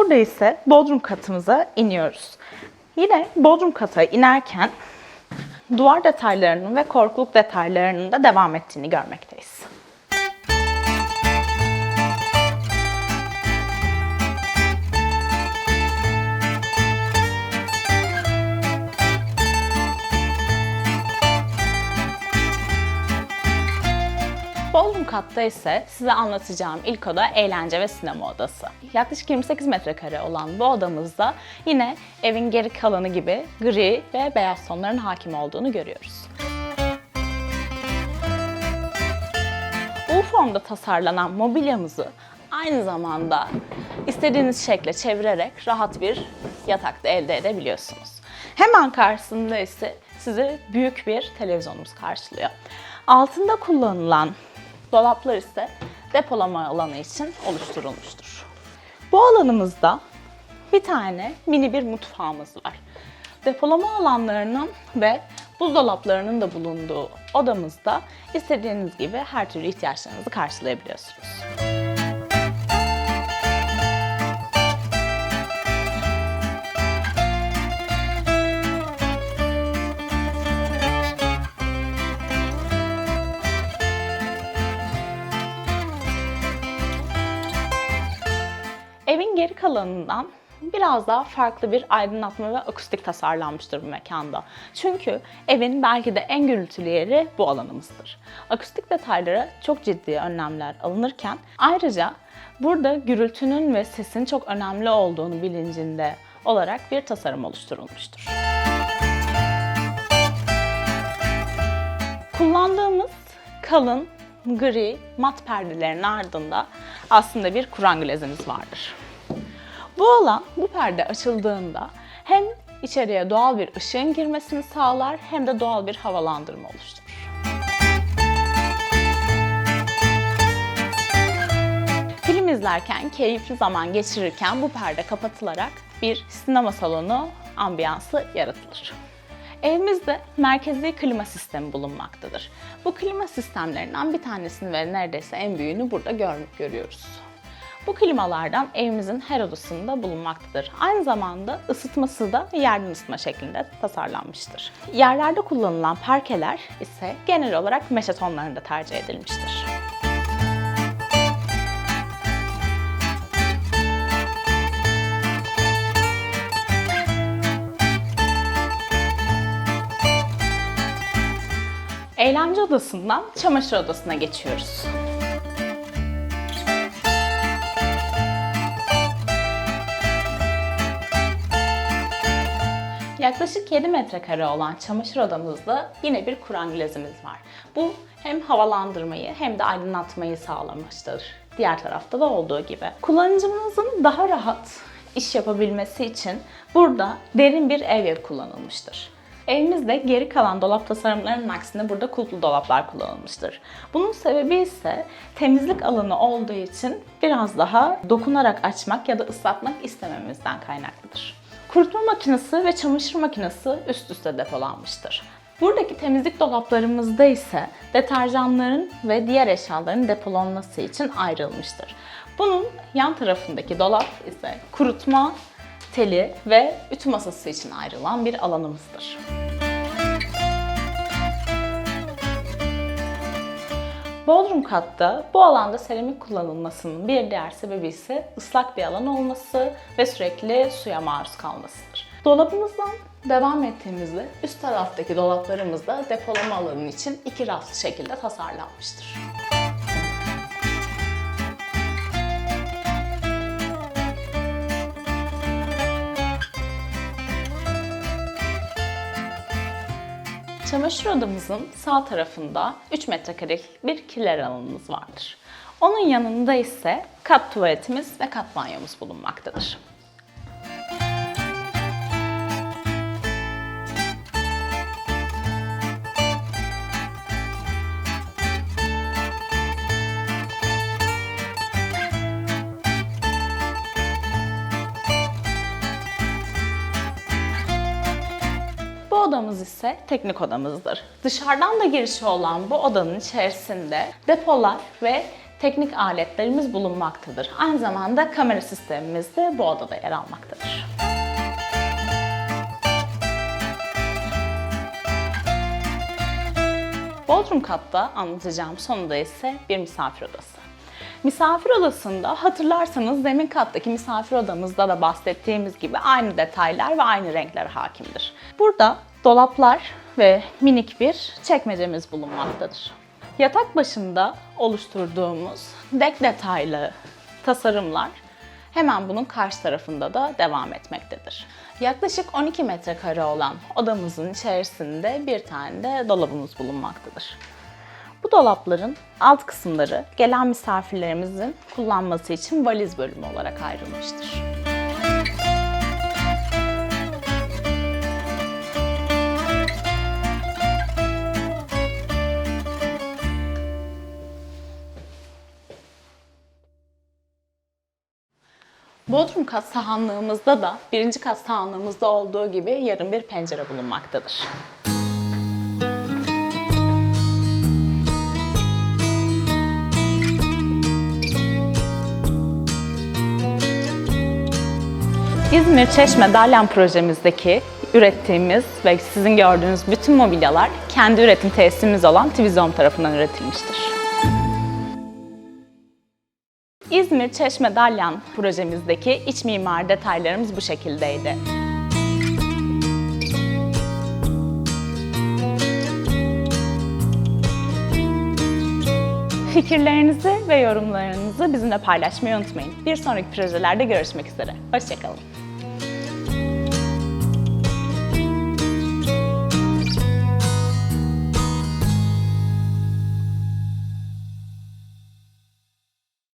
Burada ise bodrum katımıza iniyoruz. Yine bodrum kata inerken duvar detaylarının ve korkuluk detaylarının da devam ettiğini görmekteyiz. Katta ise size anlatacağım ilk oda eğlence ve sinema odası. Yaklaşık 28 metrekare olan bu odamızda yine evin geri kalanı gibi gri ve beyaz tonların hakim olduğunu görüyoruz. U formda tasarlanan mobilyamızı aynı zamanda istediğiniz şekle çevirerek rahat bir yatakta elde edebiliyorsunuz. Hemen karşısında ise sizi büyük bir televizyonumuz karşılıyor. Altında kullanılan dolaplar ise depolama alanı için oluşturulmuştur. Bu alanımızda bir tane mini bir mutfağımız var. Depolama alanlarının ve buzdolaplarının da bulunduğu odamızda istediğiniz gibi her türlü ihtiyaçlarınızı karşılayabiliyorsunuz. Geri kalanından biraz daha farklı bir aydınlatma ve akustik tasarlanmıştır bu mekanda. Çünkü evin belki de en gürültülü yeri bu alanımızdır. Akustik detaylara çok ciddi önlemler alınırken ayrıca burada gürültünün ve sesin çok önemli olduğunu bilincinde olarak bir tasarım oluşturulmuştur. Kullandığımız kalın, gri, mat perdelerin ardında aslında bir Kur'an glazemiz vardır. Bu alan bu perde açıldığında hem içeriye doğal bir ışığın girmesini sağlar hem de doğal bir havalandırma oluşturur. Film izlerken, keyifli zaman geçirirken bu perde kapatılarak bir sinema salonu ambiyansı yaratılır. Evimizde merkezi klima sistemi bulunmaktadır. Bu klima sistemlerinden bir tanesini ve neredeyse en büyüğünü burada gör görüyoruz. Bu klimalardan evimizin her odasında bulunmaktadır. Aynı zamanda ısıtması da yerden ısıtma şeklinde tasarlanmıştır. Yerlerde kullanılan parkeler ise genel olarak meşe tonlarında tercih edilmiştir. Eğlence odasından çamaşır odasına geçiyoruz. Yaklaşık 7 metrekare olan çamaşır odamızda yine bir Kur'an glazimiz var. Bu hem havalandırmayı hem de aydınlatmayı sağlamıştır. Diğer tarafta da olduğu gibi. Kullanıcımızın daha rahat iş yapabilmesi için burada derin bir ev ev kullanılmıştır. Evimizde geri kalan dolap tasarımlarının aksine burada kulplu dolaplar kullanılmıştır. Bunun sebebi ise temizlik alanı olduğu için biraz daha dokunarak açmak ya da ıslatmak istememizden kaynaklıdır. Kurutma makinesi ve çamaşır makinesi üst üste depolanmıştır. Buradaki temizlik dolaplarımızda ise deterjanların ve diğer eşyaların depolanması için ayrılmıştır. Bunun yan tarafındaki dolap ise kurutma, teli ve ütü masası için ayrılan bir alanımızdır. Bodrum katta bu alanda seramik kullanılmasının bir diğer sebebi ise ıslak bir alan olması ve sürekli suya maruz kalmasıdır. Dolabımızdan devam ettiğimizde üst taraftaki dolaplarımızda depolama alanı için iki raflı şekilde tasarlanmıştır. Çamaşır odamızın sağ tarafında 3 metrekarelik bir kiler alanımız vardır. Onun yanında ise kat tuvaletimiz ve kat banyomuz bulunmaktadır. Odamız ise teknik odamızdır. Dışarıdan da girişi olan bu odanın içerisinde depolar ve teknik aletlerimiz bulunmaktadır. Aynı zamanda kamera sistemimiz de bu odada yer almaktadır. Bodrum katta anlatacağım son oda ise bir misafir odası. Misafir odasında hatırlarsanız zemin kattaki misafir odamızda da bahsettiğimiz gibi aynı detaylar ve aynı renkler hakimdir. Burada dolaplar ve minik bir çekmecemiz bulunmaktadır. Yatak başında oluşturduğumuz dek detaylı tasarımlar hemen bunun karşı tarafında da devam etmektedir. Yaklaşık 12 metrekare olan odamızın içerisinde bir tane de dolabımız bulunmaktadır. Bu dolapların alt kısımları gelen misafirlerimizin kullanması için valiz bölümü olarak ayrılmıştır. Bodrum kat sahanlığımızda da birinci kat sahanlığımızda olduğu gibi yarım bir pencere bulunmaktadır. İzmir Çeşme Dalyan projemizdeki ürettiğimiz ve sizin gördüğünüz bütün mobilyalar kendi üretim tesisimiz olan Tvizom tarafından üretilmiştir. İzmir Çeşme Dalyan projemizdeki iç mimar detaylarımız bu şekildeydi. Fikirlerinizi ve yorumlarınızı bizimle paylaşmayı unutmayın. Bir sonraki projelerde görüşmek üzere. Hoşçakalın.